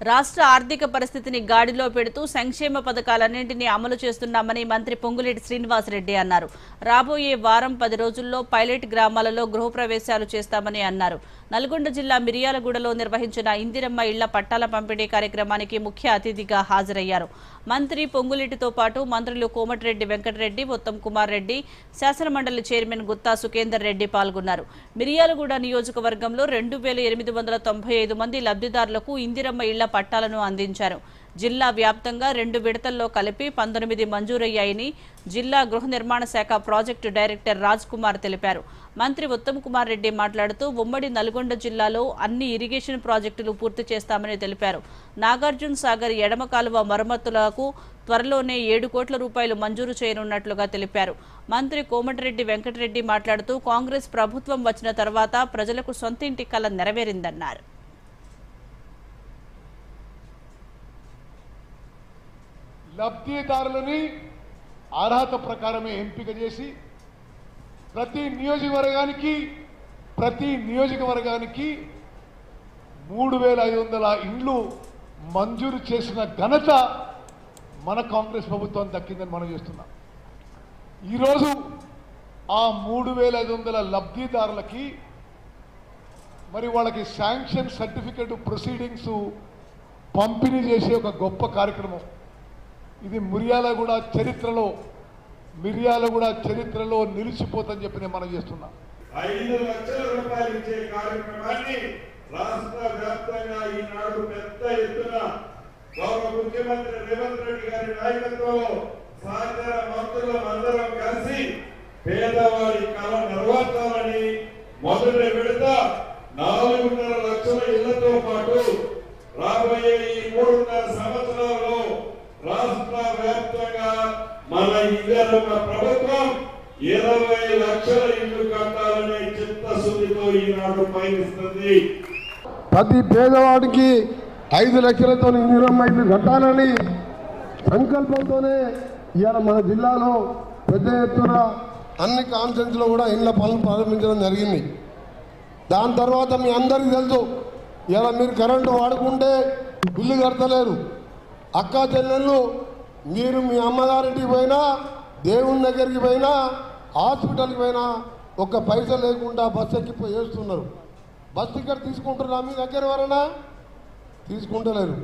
రాష్ట్ర ఆర్థిక పరిస్థితిని గాడిలో పెడుతూ సంక్షేమ పథకాలన్నింటినీ అమలు చేస్తున్నామని మంత్రి పొంగులేటి శ్రీనివాసరెడ్డి అన్నారు. రాబోయే వారం పది రోజుల్లో పైలట్ గ్రామాలలో గృహప్రవేశాలు చేస్తామని అన్నారు. నల్గొండ జిల్లా మిర్యాలగూడలో నిర్వహించిన ఇందిరమ్మ ఇళ్ళ పట్టాల పంపిణీ కార్యక్రమానికి ముఖ్య అతిథిగా హాజరయ్యారు. మంత్రి పొంగులిటితో పాటు మంత్రులు కోమటిరెడ్డి వెంకటరెడ్డి ఉత్తమ్ కుమార్ రెడ్డి శాసనమండలి చైర్మన్ గుత్తా సుఖేందర్ రెడ్డి పాల్గొన్నారు. మిర్యాలగూడ నియోజకవర్గంలో రెండు వేల ఎనిమిది వందల తొంభై ఐదు మంది లబ్ధిదారులకు ఇందిరమ్మ ఇళ్ళ పట్టాలను అందించారు. జిల్లా వ్యాప్తంగా రెండు విడతల్లో కలిపి పంతొమ్మిది మంజూరయ్యాయని జిల్లా గృహ నిర్మాణ శాఖ ప్రాజెక్టు డైరెక్టర్ రాజ్ కుమార్ తెలిపారు. మంత్రి ఉత్తమ్ కుమార్ రెడ్డి మాట్లాడుతూ ఉమ్మడి నల్గొండ జిల్లాలో అన్ని ఇరిగేషన్ ప్రాజెక్టులు పూర్తి చేస్తామని తెలిపారు. నాగార్జున సాగర్ ఎడమ కాలువ మరమ్మతులకు త్వరలోనే ఏడు కోట్ల రూపాయలు మంజూరు చేయనున్నట్లుగా తెలిపారు. మంత్రి కోమటిరెడ్డి వెంకటరెడ్డి మాట్లాడుతూ కాంగ్రెస్ ప్రభుత్వం వచ్చిన తర్వాత ప్రజలకు సొంత ఇంటి కల నెరవేరిందన్నారు. లబ్ధిదారులని అర్హత ప్రకారమే ఎంపిక చేసి ప్రతి నియోజకవర్గానికి ప్రతి నియోజకవర్గానికి మూడు వేల ఐదు వందల ఇండ్లు మంజూరు చేసిన ఘనత మన కాంగ్రెస్ ప్రభుత్వం దక్కిందని మనం చేస్తున్నాం. ఈరోజు ఆ మూడు వేల ఐదు వందల లబ్ధిదారులకి మరి వాళ్ళకి శాంక్షన్ సర్టిఫికెట్ ప్రొసీడింగ్స్ పంపిణీ చేసే ఒక గొప్ప కార్యక్రమం. ఇది మిర్యాలగూడ చరిత్రలో మిర్యాలగూడ చరిత్రలో నిలిచిపోతని చెప్పి నేను మనం చేస్తున్నా. ఐదు లక్షల రూపాయలు ఇచ్చే కార్యక్రమాన్ని రాష్ట్ర వ్యాప్తంగా ఈనాడు పెద్ద ఎత్తున గౌరవ ముఖ్యమంత్రి రేవంత్ రెడ్డి గారి నాయకత్వంలో సహకార మంత్రులం అందరం కలిసి పేదవాడి కళ నెరవేర్చాలని మొదటి విడత నాలుగున్నర లక్షల ఇళ్ళతో పాటు రాబోయే ఈ మూడున్నర సంవత్సరాల్లో రాష్ట్ర వ్యాప్తంగా మన ఇండియాలో ప్రభుత్వం ఇరవై లక్షల ఇల్లు కట్టాలనే చిత్తశుద్ధితో ఈనాడు పయనిస్తుంది. ప్రతి పేదవాడికి ఐదు లక్షలతో ఇందిరమ్మ ఇల్లు కట్టాలని సంకల్పంతోనే ఇవాళ మన జిల్లాలో పెద్ద ఎత్తున అన్ని కాన్ఫరెన్స్లో కూడా ఇళ్ళ పనులు ప్రారంభించడం జరిగింది. దాని తర్వాత మీ అందరికీ తెలుసు ఇలా మీరు కరెంటు వాడుకుంటే బిల్లు కడతలేరు. అక్కా చెల్లెళ్ళు మీరు మీ అమ్మగారింటికి పోయినా దేవుని దగ్గరికి పోయినా హాస్పిటల్కి పోయినా ఒక్క పైస లేకుండా బస్సు ఎక్కి వేస్తున్నారు బస్ టికెట్ తీసుకుంటున్నా మీ దగ్గర ఎవరైనా తీసుకుంటలేరు.